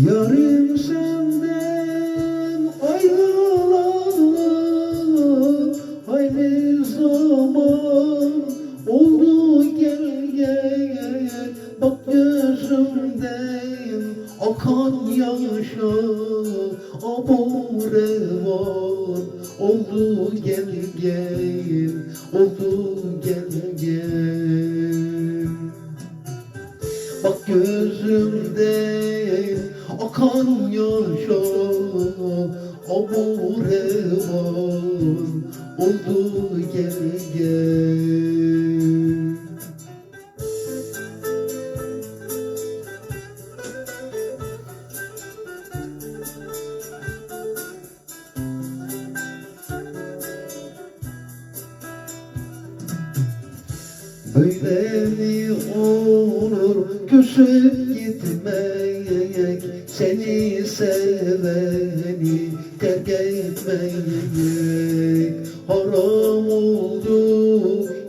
Yarım senden ayrılalı Aynı zaman oldu gel gel Bak gözümden akan yaşa Abure var oldu gel gel akan yaşa Amore var oldu gel gel Böyle mi olur küsüp gitmek Seni seveni terk etmek Haram oldu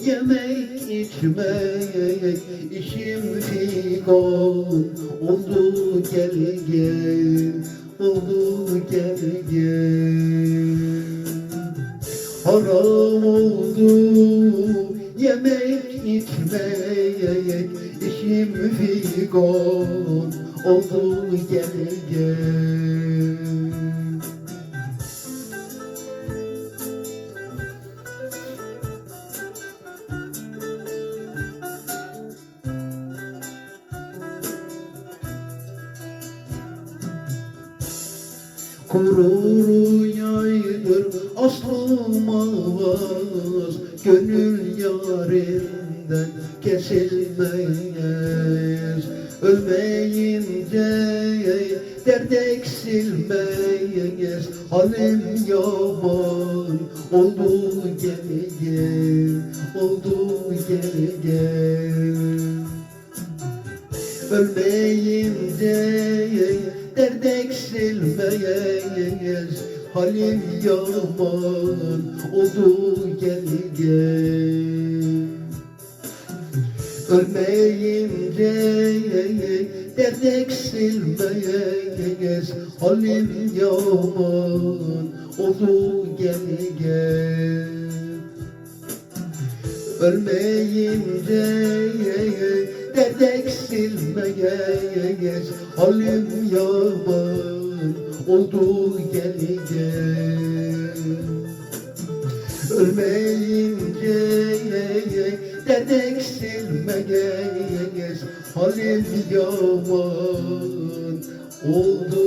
yemek içmek İşim figan oldu gel gel Oldu gel gel Haram oldu yemek içmek işim figan oldu gel gel. Yaydır aslıma vaz Gönül yarinden kesilmez. Ölmeyince dert eksilmez Halim yaman oldu gel gel Oldu gel gel Ölmeyince dert eksilmez Halim yaman oldu gel gel Ölmeyince dert eksilmez Halim yaman oldu gel gel Ölmeyince dert eksilmez Halim yaman oldu gel gel. Ölmeyince dert eksilmez Halim yaman oldu